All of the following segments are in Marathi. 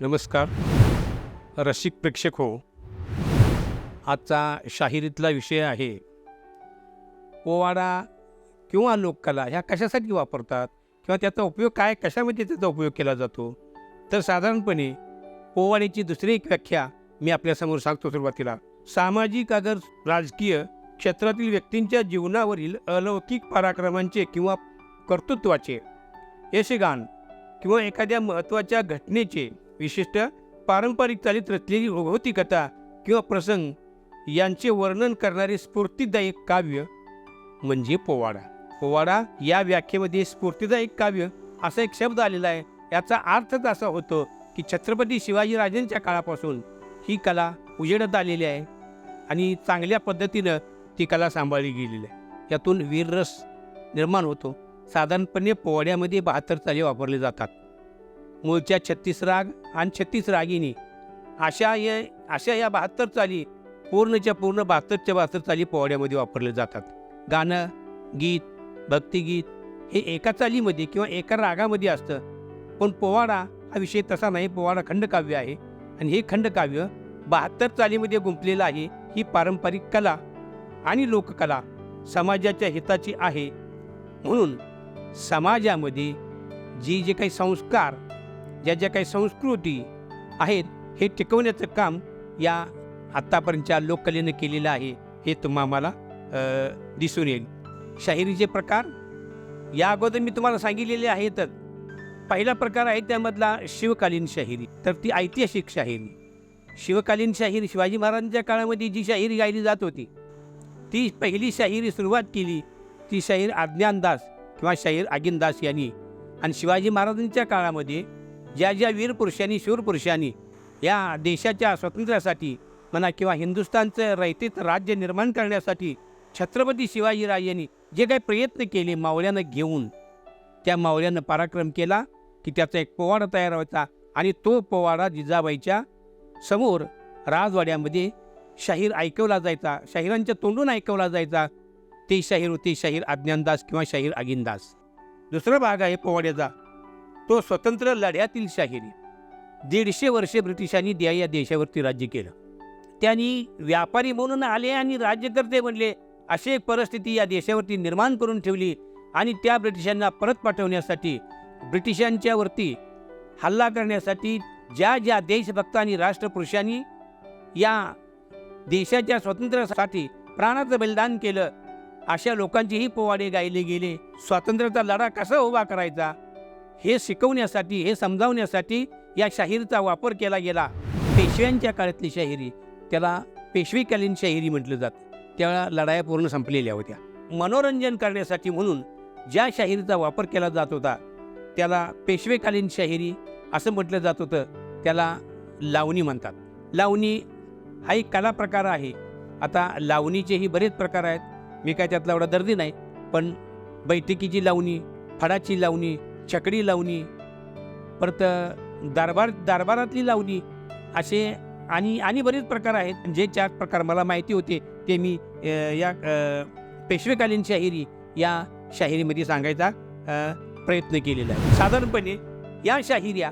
नमस्कार. रसिक प्रेक्षक हो. आजचा शाहिरीतला विषय आहे पोवाडा किंवा लोककला ह्या कशासाठी वापरतात किंवा त्याचा उपयोग काय कशामध्ये त्याचा उपयोग केला जातो? तर साधारणपणे पोवाड्याची दुसरी एक व्याख्या मी आपल्यासमोर सांगतो सुरुवातीला. सामाजिक अगर राजकीय क्षेत्रातील व्यक्तींच्या जीवनावरील अलौकिक पराक्रमांचे किंवा कर्तृत्वाचे यशगान किंवा एखाद्या महत्त्वाच्या घटनेचे विशिष्ट पारंपरिक चालीत रचलेली ओघवती कथा किंवा प्रसंग यांचे वर्णन करणारे स्फूर्तिदायक काव्य म्हणजे पोवाडा. पोवाडा या व्याख्येमध्ये स्फूर्तिदायक काव्य असा एक शब्द आलेला आहे. याचा अर्थच असा होतो की छत्रपती शिवाजीराजांच्या काळापासून ही कला उजेडत आलेली आहे आणि चांगल्या पद्धतीनं ती कला सांभाळली गेलेली आहे. यातून वीररस निर्माण होतो. साधारणपणे पोवाड्यामध्ये बहात्तर चाली वापरले जातात. मूळच्या छत्तीस राग आणि छत्तीस रागिनी अशा या अशा या बहात्तर चाली पूर्णच्या पूर्ण बहात्तरच्या बहात्तर चाली पोवाड्यामध्ये वापरले जातात. गाणं गीत भक्तिगीत हे एका चालीमध्ये किंवा एका रागामध्ये असतं. पण पोवाडा हा विषय तसा नाही पोवाडा खंडकाव्य आहे. आणि हे खंडकाव्य बहात्तर चालीमध्ये गुंपलेलं आहे ही पारंपरिक कला आणि लोककला समाजाच्या हिताची आहे. म्हणून समाजामध्ये जी जे काही संस्कार ज्या ज्या काही संस्कृती आहेत हे टिकवण्याचं काम या आत्तापर्यंतच्या लोककलेनं केलेलं आहे हे तुम्हा मला दिसून येईल. शाहिरीचे प्रकार या अगोदर मी तुम्हाला सांगितलेले आहेतच पहिला प्रकार आहे त्यामधला शिवकालीन शाहिरी तर ती ऐतिहासिक शाहिरी. शिवकालीन शाहिरी शिवाजी महाराजांच्या काळामध्ये जी शाहिरी गायली जात होती ती पहिली शाहिरी सुरुवात केली ती शाहीर आज्ञानदास किंवा शाहीर आगिनदास यांनी. आणि शिवाजी महाराजांच्या काळामध्ये ज्या ज्या वीर पुरुषांनी शूरपुरुषांनी या देशाच्या स्वातंत्र्यासाठी म्हणा किंवा हिंदुस्थानचं रयतेत राज्य निर्माण करण्यासाठी छत्रपती शिवाजीराजांनी जे काही प्रयत्न केले मावळ्यानं घेऊन त्या मावळ्यानं पराक्रम केला की त्याचा एक पोवाडा तयार व्हायचा आणि तो पोवाडा जिजाबाईच्या समोर राजवाड्यामध्ये शाहीर ऐकवला जायचा शाहिरांच्या तोंडून ऐकवला जायचा. ते शाहीर होते शाहीर अज्ञानदास किंवा शाहीर अगिनदास. दुसरा भाग आहे पोवाड्याचा. तो स्वतंत्र लढ्यातील शाहिरी. दीडशे वर्षे ब्रिटिशांनी द्या या देशावरती राज्य केलं. त्यांनी व्यापारी म्हणून आले आणि राज्यकर्ते बनले अशी एक परिस्थिती या देशावरती निर्माण करून ठेवली आणि त्या ब्रिटिशांना परत पाठवण्यासाठी ब्रिटिशांच्यावरती हल्ला करण्यासाठी ज्या ज्या देशभक्त आणि राष्ट्रपुरुषांनी या देशाच्या स्वातंत्र्यासाठी प्राणाचं बलिदान केलं अशा लोकांचेही पोवाडे गायले गेले. स्वातंत्र्याचा लढा कसा उभा करायचा? हे शिकवण्यासाठी हे समजावण्यासाठी या शाहिरीचा वापर केला गेला. पेशव्यांच्या काळातली शाहिरी त्याला पेशवेकालीन शाहिरी म्हटलं जातं. त्या लढाया पूर्ण संपलेल्या होत्या. मनोरंजन करण्यासाठी म्हणून ज्या शाहिरीचा वापर केला जात होता त्याला पेशवेकालीन शाहिरी असं म्हटलं जात होतं. त्याला लावणी म्हणतात. लावणी हा एक कला प्रकार आहे. आता लावणीचेही बरेच प्रकार आहेत. मी काय त्यातला एवढा दर्दी नाही पण बैठकीची लावणी फडाची लावणी छकडी लावणी परत दरबार दरबारातली लावणी असे आणि आणि बरेच प्रकार आहेत. जे चार प्रकार मला माहिती होते ते मी या पेशवेकालीन शाहिरी या शाहिरीमध्ये सांगायचा प्रयत्न केलेला आहे. साधारणपणे या शाहिऱ्या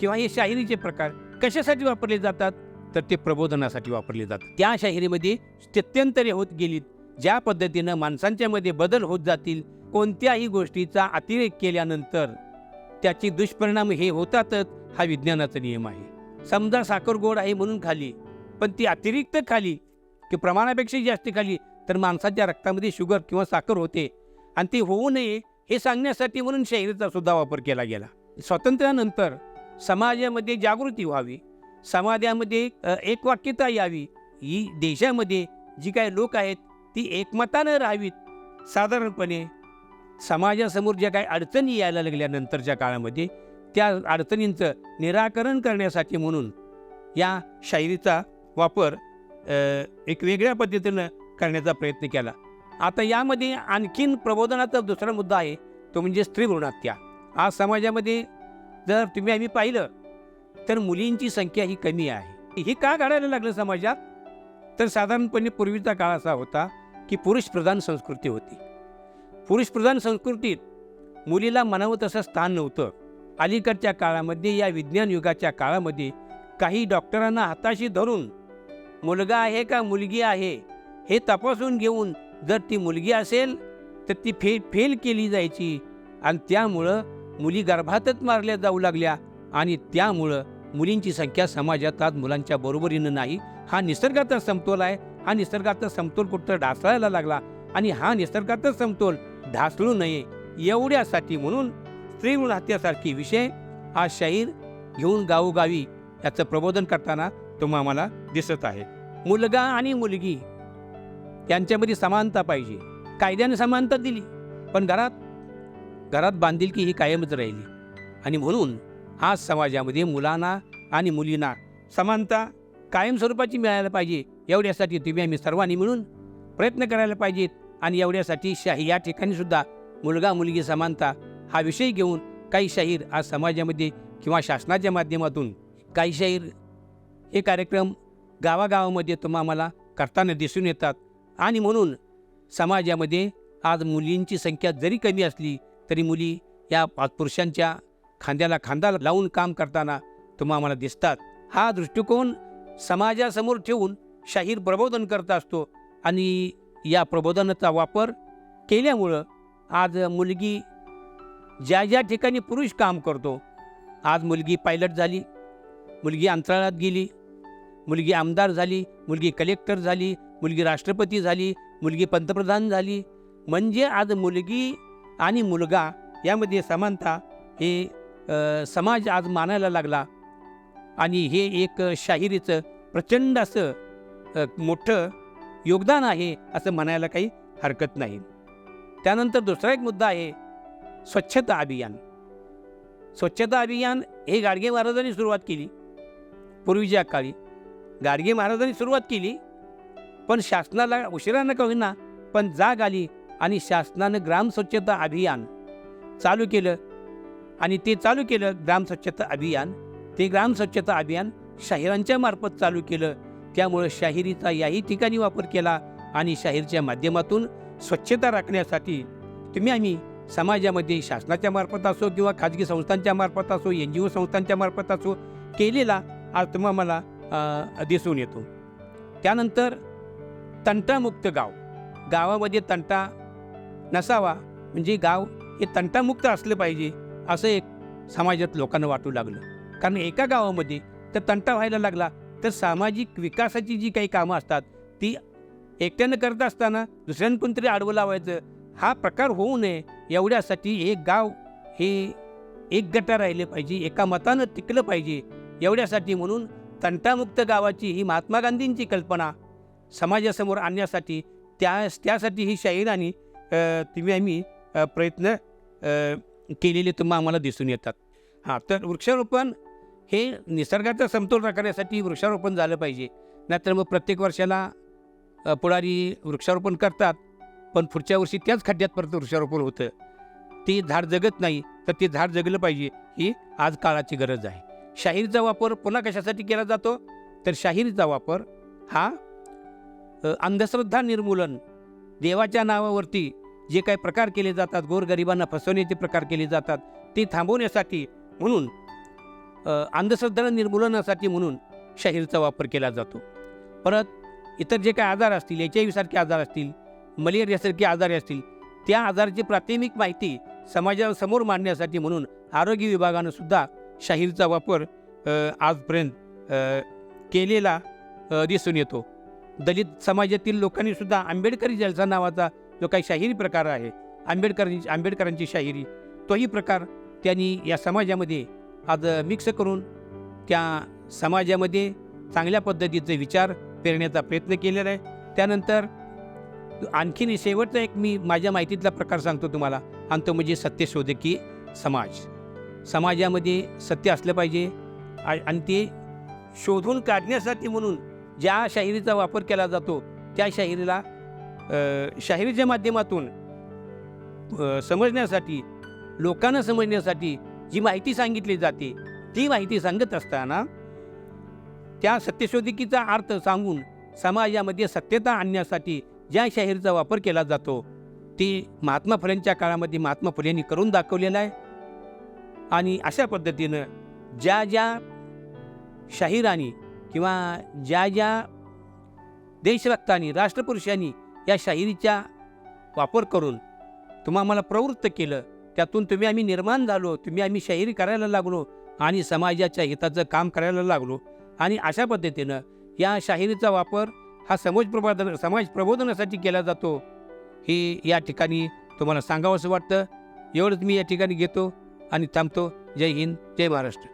किंवा हे शाहिरीचे प्रकार कशासाठी वापरले जातात? तर ते प्रबोधनासाठी वापरले जातात. त्या शाहिरीमध्ये स्थित्यंतरे होत गेलीत. ज्या पद्धतीनं माणसांच्यामध्ये बदल होत जातील कोणत्याही गोष्टीचा अतिरेक केल्यानंतर त्याचे दुष्परिणाम हे होतातच हा विज्ञानाचा नियम आहे. समजा साखर गोड आहे म्हणून खाली पण ती अतिरिक्त खाली की प्रमाणापेक्षा जास्त खाली तर माणसाच्या रक्तामध्ये शुगर किंवा साखर होते आणि ती होऊ नये हे सांगण्यासाठी म्हणून शाहिरीचा सुद्धा वापर केला गेला. स्वातंत्र्यानंतर समाजामध्ये जागृती व्हावी. समाजामध्ये एकवाक्यता यावी. ही देशामध्ये जी काही लोक आहेत ती एकमतानं राहावीत. साधारणपणे समाजासमोर ज्या काही अडचणी यायला लागल्या नंतरच्या काळामध्ये त्या अडचणींचं निराकरण करण्यासाठी म्हणून या शायरीचा वापर एक वेगळ्या पद्धतीनं करण्याचा प्रयत्न केला. आता यामध्ये आणखीन प्रबोधनाचा दुसरा मुद्दा आहे तो म्हणजे स्त्री भ्रूणहत्या आज समाजामध्ये जर तुम्ही आम्ही पाहिलं तर मुलींची संख्या ही कमी आहे. हे का घडायला लागलं समाजात? तर साधारणपणे पूर्वीचा काळ असा होता की पुरुषप्रधान संस्कृती होती. पुरुषप्रधान संस्कृतीत मुलीला म्हणावं तसं स्थान नव्हतं. अलीकडच्या काळामध्ये या विज्ञान युगाच्या काळामध्ये काही डॉक्टरांना हाताशी धरून मुलगा आहे का मुलगी आहे? हे तपासून घेऊन जर ती मुलगी असेल तर ती फे फेल केली जायची. आणि त्यामुळं मुली गर्भातच मारल्या जाऊ लागल्या आणि त्यामुळं मुलींची संख्या समाजात आज मुलांच्या बरोबरीनं नाही. हा निसर्गाचा समतोल आहे. हा निसर्गाचा समतोल कुठं ढासळायला लागला आणि हा निसर्गाचा समतोल ढासळू नये एवढ्यासाठी म्हणून स्त्री हत्यासारखी विषय हा शाहीर घेऊन गावोगावी याचं प्रबोधन करताना तुम्हा आम्हाला दिसत आहे. मुलगा आणि मुलगी यांच्यामध्ये समानता पाहिजे. कायद्याने समानता दिली. पण घरात घरात बांधिलकी ही कायमच राहिली. आणि म्हणून आज समाजामध्ये मुलांना आणि मुलींना समानता कायम स्वरूपाची मिळायला पाहिजे. एवढ्यासाठी तुम्ही आम्ही सर्वांनी मिळून प्रयत्न करायला पाहिजेत. आणि एवढ्यासाठी शाही या ठिकाणी सुद्धा मुलगा मुलगी समानता हा विषय घेऊन काही शाहीर आज समाजामध्ये किंवा शासनाच्या माध्यमातून काही शाहीर हे कार्यक्रम गावागावामध्ये तुम्हाला करताना दिसून येतात. आणि म्हणून समाजामध्ये आज मुलींची संख्या जरी कमी असली तरी मुली या पाच पुरुषांच्या खांद्याला खांदा लावून काम करताना तुम्हाला दिसतात. हा दृष्टिकोन समाजासमोर ठेवून शाहीर प्रबोधन करत असतो आणि या प्रबोधनाचा वापर केल्यामुळं आज मुलगी ज्या ज्या ठिकाणी पुरुष काम करतो आज मुलगी पायलट झाली मुलगी अंतराळात गेली मुलगी आमदार झाली मुलगी कलेक्टर झाली मुलगी राष्ट्रपती झाली मुलगी पंतप्रधान झाली म्हणजे आज मुलगी आणि मुलगा यामध्ये समानता हे समाज आज मानायला लागला. आणि हे एक शाहिरीचं प्रचंड असं मोठं योगदान आहे असं म्हणायला काही हरकत नाही. त्यानंतर दुसरा एक मुद्दा आहे स्वच्छता अभियान. स्वच्छता अभियान हे गाडगे महाराजांनी सुरुवात केली. पूर्वीच्या काळी गाडगे महाराजांनी सुरुवात केली पण शासनाला उशिरानं का होईना पण जाग आली आणि शासनानं ग्राम स्वच्छता अभियान चालू केलं. आणि ते चालू केलं ग्राम स्वच्छता अभियान. ते ग्राम स्वच्छता अभियान शाहिरांच्या मार्फत चालू केलं. त्यामुळं शाहिरीचा याही ठिकाणी वापर केला आणि शाहीरच्या माध्यमातून स्वच्छता राखण्यासाठी तुम्ही आम्ही समाजामध्ये शासनाच्या मार्फत असो किंवा खाजगी संस्थांच्या मार्फत असो एन जी ओ संस्थांच्या मार्फत असो केलेला आज तुम्हा मला दिसून येतो. त्यानंतर तंटामुक्त गाव. गावामध्ये तंटा नसावा म्हणजे गाव हे तंटामुक्त असलं पाहिजे असं एक समाजात लोकांना वाटू लागलं. कारण एका गावामध्ये तर तंटा व्हायला लागला तर सामाजिक विकासाची जी काही कामं असतात ती एकट्यानं करत असताना दुसऱ्यानं कोणतरी आडवं लावायचं हा प्रकार होऊ नये एवढ्यासाठी एक गाव हे एक गटा राहिले पाहिजे एका मतानं टिकलं पाहिजे एवढ्यासाठी म्हणून तंटामुक्त गावाची ही महात्मा गांधींची कल्पना समाजासमोर आणण्यासाठी त्या त्यासाठी ही शाहिरांनी तुम्ही आम्ही प्रयत्न केलेले तुम्हा आम्हाला दिसून येतात. हां तर वृक्षारोपण हे निसर्गाचा समतोल राखण्यासाठी वृक्षारोपण झालं पाहिजे. नाहीतर मग प्रत्येक वर्षाला पुढारी वृक्षारोपण करतात पण पुढच्या वर्षी त्याच खड्ड्यात परत वृक्षारोपण होतं. ते झाड जगत नाही तर ते झाड जगलं पाहिजे ही आज काळाची गरज आहे. शाहिरीचा वापर पुन्हा कशासाठी केला जातो? तर शाहिरीचा वापर हा अंधश्रद्धा निर्मूलन देवाच्या नावावरती जे काही प्रकार केले जातात गोरगरिबांना फसवण्याचे प्रकार केले जातात ते थांबवण्यासाठी म्हणून अंधश्रद्धा निर्मूलनासाठी म्हणून शाहीरचा वापर केला जातो. परत इतर जे काही आजार असतील एच आय व्हीसारखे आजार असतील मलेरियासारखे आजार असतील त्या आजाराची प्राथमिक माहिती समाजासमोर मांडण्यासाठी म्हणून आरोग्य विभागानं सुद्धा शाहीरचा वापर आजपर्यंत केलेला दिसून येतो. दलित समाजातील लोकांनी सुद्धा आंबेडकरी जलसा नावाचा जो काही शाहिरी प्रकार आहे आंबेडकरांची आंबेडकरांची शाहिरी तोही प्रकार त्यांनी या समाजामध्ये आज मिक्स करून त्या समाजामध्ये चांगल्या पद्धतीचे विचार पेरण्याचा प्रयत्न केलेला आहे. त्यानंतर आणखीन शेवटचा एक मी माझ्या माहितीतला प्रकार सांगतो तुम्हाला. आणि तो म्हणजे सत्यशोधकी समाज. समाजामध्ये सत्य असलं पाहिजे आणि ते शोधून काढण्यासाठी म्हणून ज्या शाहिरीचा वापर केला जातो त्या शाहिरीला शाहिरीच्या माध्यमातून समजण्यासाठी लोकांना समजण्यासाठी जी माहिती सांगितली जाते ती माहिती सांगत असताना त्या सत्यशोधिकीचा अर्थ सांगून समाजामध्ये सत्यता आणण्यासाठी ज्या शाहिरीचा वापर केला जातो ती महात्मा फुलेंच्या काळामध्ये महात्मा फुलेंनी करून दाखवलेला आहे. आणि अशा पद्धतीनं ज्या ज्या शाहिरांनी किंवा ज्या ज्या देशभक्तांनी राष्ट्रपुरुषांनी या शाहिरीचा वापर करून तुम्हा प्रवृत्त केलं त्यातून तुम्ही आम्ही निर्माण झालो तुम्ही आम्ही शाहिरी करायला लागलो आणि समाजाच्या हिताचं काम करायला लागलो. आणि अशा पद्धतीनं या शाहिरीचा वापर हा समाज प्रबोधन समाज प्रबोधनासाठी केला जातो. हे या ठिकाणी तुम्हाला सांगावंसं वाटतं. एवढंच मी या ठिकाणी घेतो आणि थांबतो. जय हिंद जय महाराष्ट्र.